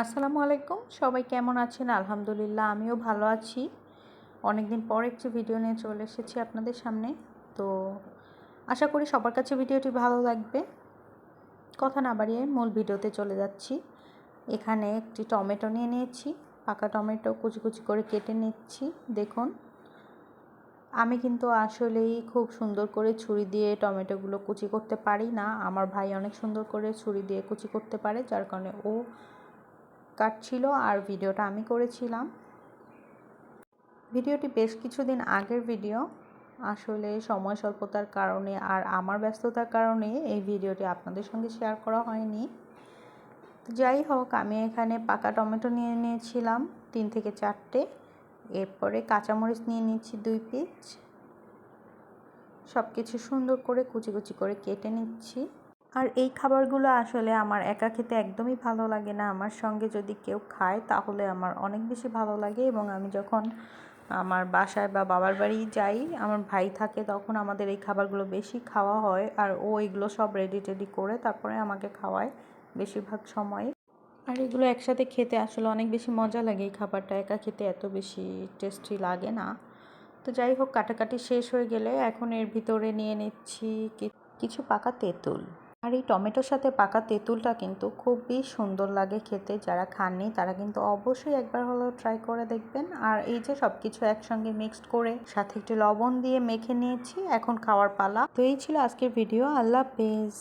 আসসালামু আলাইকুম। সবাই কেমন আছেন? আলহামদুলিল্লাহ, আমিও ভালো আছি। অনেক দিন পর একটি ভিডিও নিয়ে চলে এসেছি আপনাদের সামনে। তো আশা করি সবার কাছে ভিডিওটি ভালো লাগবে। কথা না বাড়িয়ে মূল ভিডিওতে চলে যাচ্ছি। এখানে একটি টমেটো নিয়ে নিয়েছি। পাকা টমেটো কুচি কুচি করে কেটে নিচ্ছি। দেখুন, আমি কিন্তু আসলেই খুব সুন্দর করে ছুরি দিয়ে টমেটোগুলো কুচি করতে পারি না। আমার ভাই অনেক সুন্দর করে ছুরি দিয়ে কুচি করতে পারে, যার কারণে ও কাটছিল আর ভিডিওটা আমি করেছিলাম। ভিডিওটি বেশ কিছুদিন আগের ভিডিও। আসলে সময় স্বল্পতার কারণে আর আমার ব্যস্ততার কারণে এই ভিডিওটি আপনাদের সঙ্গে শেয়ার করা হয়নি। যাই হোক, আমি এখানে পাকা টমেটো নিয়ে নিয়েছিলাম, তিন থেকে চারটে। এরপরে কাঁচামরিচ নিয়ে নিচ্ছি দুই পিস সব কিছু সুন্দর করে কুচি কুচি করে কেটে নিচ্ছি। আর এই খাবারগুলো আসলে আমার একা খেতে একদমই ভালো লাগে না। আমার সঙ্গে যদি কেউ খায়, তাহলে আমার অনেক বেশি ভালো লাগে এবং আমি যখন আমার বাসায় বা বাবার বাড়ি যাই, আমার ভাই থাকে, তখন আমাদের এই খাবারগুলো বেশি খাওয়া হয় আর ও এগুলো সব রেডি টেডি করে তারপরে আমাকে খাওয়ায় বেশিরভাগ সময়। আর এগুলো একসাথে খেতে আসলে অনেক বেশি মজা লাগে এই খাবারটা, একা খেতে এত বেশি টেস্টি লাগে না। তো যাই হোক, কাটাকাটি শেষ হয়ে গেলে এখন এর ভিতরে নিয়ে নিচ্ছি কিছু পাকা তেঁতুল। আর এই টমেটোর সাথে পাকা তেঁতুলটা কিন্তু খুবই সুন্দর লাগে খেতে। যারা খাননি, তারা কিন্তু অবশ্যই একবার হলেও ট্রাই করে দেখবেন। আর এই যে সব কিছু একসঙ্গে মিক্সড করে সাথে একটু লবণ দিয়ে মেখে নিয়েছি, এখন খাওয়ার পালা। তো এই ছিল আজকের ভিডিও আল্লাহ হাফেজ।